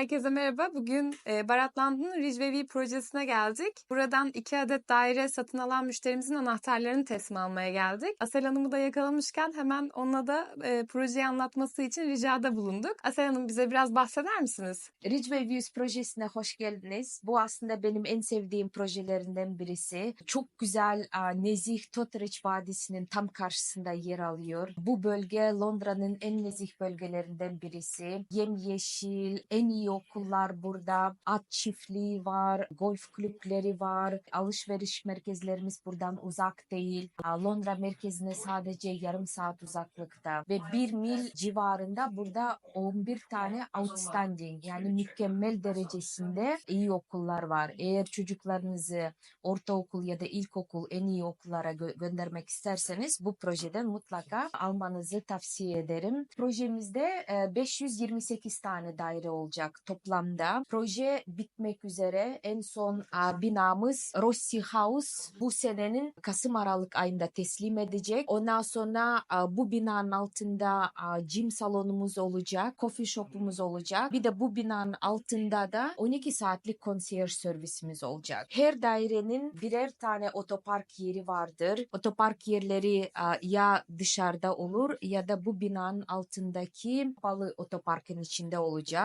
Herkese merhaba. Bugün e, Baratland'ın Ridgeway projesine geldik. Buradan iki adet daire satın alan müşterimizin anahtarlarını teslim almaya geldik. Asel Hanım'ı da yakalamışken hemen onunla da e, projeyi anlatması için ricada bulunduk. Asel Hanım bize biraz bahseder misiniz? Views projesine hoş geldiniz. Bu aslında benim en sevdiğim projelerinden birisi. Çok güzel, nezih Totteridge Vadisi'nin tam karşısında yer alıyor. Bu bölge Londra'nın en nezih bölgelerinden birisi. Yemyeşil, en iyi okullar burada. At çiftliği var, golf kulüpleri var. Alışveriş merkezlerimiz buradan uzak değil. Londra merkezine sadece yarım saat uzaklıkta ve bir mil civarında burada 11 tane outstanding yani mükemmel derecesinde iyi okullar var. Eğer çocuklarınızı ortaokul ya da ilkokul en iyi okullara gö- göndermek isterseniz bu projeden mutlaka almanızı tavsiye ederim. Projemizde e, 528 tane daire olacak toplamda. Proje bitmek üzere. En son a, binamız Rossi House bu senenin Kasım Aralık ayında teslim edecek. Ondan sonra a, bu binanın altında a, gym salonumuz olacak, coffee shop'umuz olacak. Bir de bu binanın altında da 12 saatlik concierge servisimiz olacak. Her dairenin birer tane otopark yeri vardır. Otopark yerleri ya dışarıda olur ya da bu binanın altındaki kapalı otoparkın içinde olacak.